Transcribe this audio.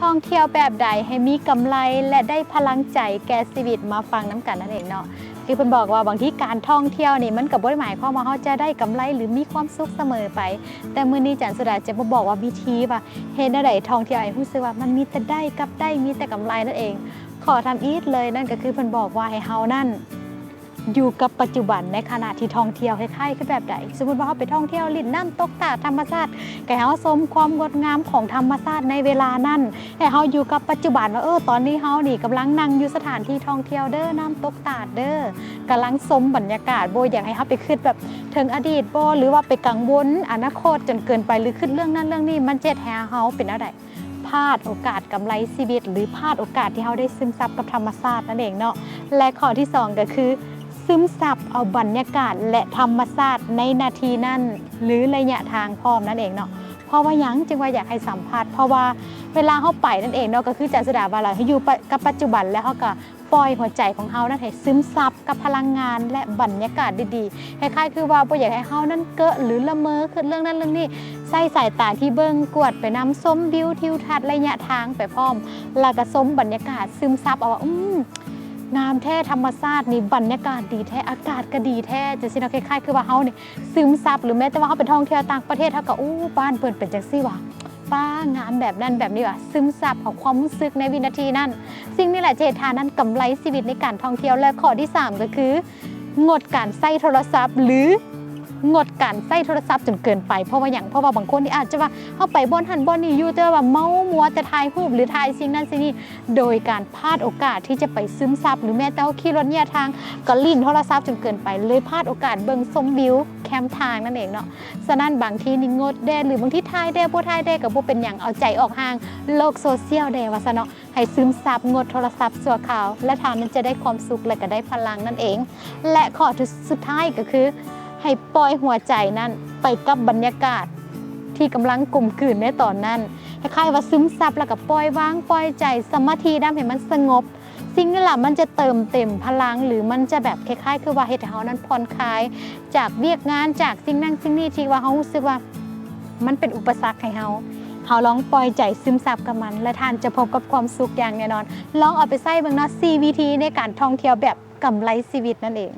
ท่องเที่ยวแบบใดให้มีกำไรและได้พลังใจแก่ชีวิตมาฟังน้ำกันนั่นเองเนาะคือเพิ่นบอกว่าบางที่การท่องเที่ยวนี่มันก็บ่ได้หมายความว่าเฮาจะได้กำไรหรือมีความสุขเสมอไป แต่มื้อนี้จันสุดาจะมาบอกว่าวิธีว่าเฮ็ดได้ท่องเที่ยวให้รู้สึกว่ามันมีแต่ได้กับได้มีแต่กำไรนั่นเอง ขอทำอีทเลยนั่นก็คือเพิ่นบอกว่าให้เฮานั่น อยู่กับปัจจุบันในขณะที่ท่องเที่ยวคล้ายๆคือแบบใดสมมติว่าเราไปท่องเที่ยวลิ่นน้ำตกตาธรรมชาติแก็ให้เฮาชมความงดงามของธรรมชาติในเวลานั้นให้เฮาอยู่กับปัจจุบันว่าเออตอนนี้เฮานี่กำลังนั่งอยู่สถานที่ท่องเที่ยวเด้อน้ำตกตาเด้อกำลังชมบรรยากาศโบอยากให้เฮาไปคิดแบบถึงอดีตโบหรือว่าไปกังวลอนาคตจนเกินไปหรือคิดเรื่องนั้นเรื่องนี้มันเจ็ดแฮเฮาเป็นอะไรพลาดโอกาสกำไรชีวิต หรือพลาดโอกาสที่เราได้ซึมซับกับธรรมชาตินั่นเองเนาะและข้อที่สองก็คือ ซึมซับเอาบรรยากาศและธรรมชาติในนาทีนั้น หรือระยะทางพร้อมนั่นเองเนาะเพราะว่ายังจึงว่าอยากให้สัมผัสเพราะว่าเวลาเขาไปนั่นเองเนาะก็คือจันสดาบาลาให้อยู่กับปัจจุบันแล้วเขาก็ปล่อยหัวใจของเขานั่นให้ซึมซับกับพลังงานและบรรยากาศดีๆคล้ายๆคือว่าบ่อยากให้เขานั่นเกอะหรือละเมอคือเรื่องนั้นเรื่องนี้ใส่สายตาที่เบิ้งกวดไปน้ำส้มวิวทิวทัศน์ระยะทางไปพร้อมแล้วก็ส้มบรรยากาศซึมซับเอาว่าอืม งามแท้ธรรมชาตินี่บรรยากาศดีแท้อากาศก็ดีแท้จะสิเนาะคล้ายๆคือว่าเฮานี่ซึมซับหรือแม้แต่ว่าเฮาไปท่องเที่ยวต่างประเทศเฮาก็อู้บ้านเปิดเป็นจังซี่ว่ะป้างามแบบนั้นแบบนี้ว่ะซึมซับเอาความรู้สึกในวินาทีนั้น สิ่งนี้แหละเจตานั้นกำไรชีวิตในการท่องเที่ยวและข้อที่สามก็คือ งดการใส่โทรศัพท์หรือ งดการใส่โทรศัพท์จนเกินไปเพราะว่าอย่างเพราะว่าบางคนที่อาจจะว่าเข้าไปบนหันบนนี่อยู่แต่ว่าเมามัวจะถ่ายรูปหรือถ่ายสิ่งนั้นสิ่งนี้โดยการพลาดโอกาสที่จะไปซึมซับหรือแม้แต่ขี่รถเนี่ยทางก็ลิ่นโทรศัพท์จนเกินไป เลยพลาดโอกาสเบิ่งชมวิวแคมทางนั่นเองเนาะฉะนั้นบางทีนี่งดแดหรือบางที่ถ่ายแดบ่ถ่ายแดกับบ่เป็นอย่างเอาใจออกห่างโลกโซเชียลแดว่าซะเนาะให้ซึมซับงดโทรศัพท์สัวขาว และทางนั้นจะได้ความสุขและก็ได้พลังนั่นเอง และข้อสุดท้ายก็คือ ให้ปล่อยหัวใจนั้นไปกับบรรยากาศ ที่กำลังกลุ่มกลืนในตอนนั้นคล้ายๆว่าซึมซับแล้วก็ปล่อยวางปล่อยใจสมาธิได้ให้มันสงบสิ่งนี้แหละมันจะเติมเต็มพลังหรือมันจะแบบคล้ายๆ คือว่าเฮ็ดเฮานั้นผ่อนคลาย จากเวียกงานจากสิ่งนั้นสิ่งนี้ที่ว่าเฮารู้สึกว่า มันเป็นอุปสรรคให้เฮาเฮาลองปล่อยใจซึมซับกับมัน และท่านจะพบกับความสุขอย่างแน่นอน ลองเอาไปใส่เบิ่งเนาะ CVT ในการท่องเที่ยวแบบกำไรชีวิตนั่นเอง